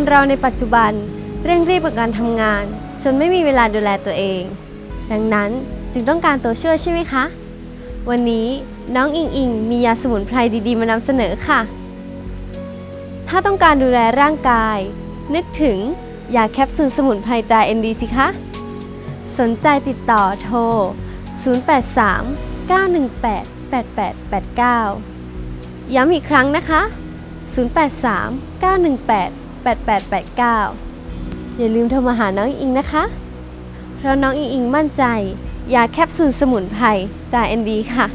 คนเราในปัจจุบันเร่งรีบกับการทำงาน จนไม่มีเวลาดูแลตัวเอง ดังนั้นจึงต้องการตัวช่วยใช่ไหมคะ วันนี้น้องอิงอิงมียาสมุนไพรดีๆ มานำเสนอค่ะ ถ้าต้องการดูแลร่างกาย นึกถึงยาแคปซูลสมุนไพรตรา ND สิคะ สนใจติดต่อโทร 083 918 8889 ย้ำอีกครั้งนะคะ 083 918 8889 อย่าลืมโทรมาหาน้องอิงนะคะ เพราะน้องอิงอิงมั่นใจ ยาแคปซูลสมุนไพรตรา ND ค่ะ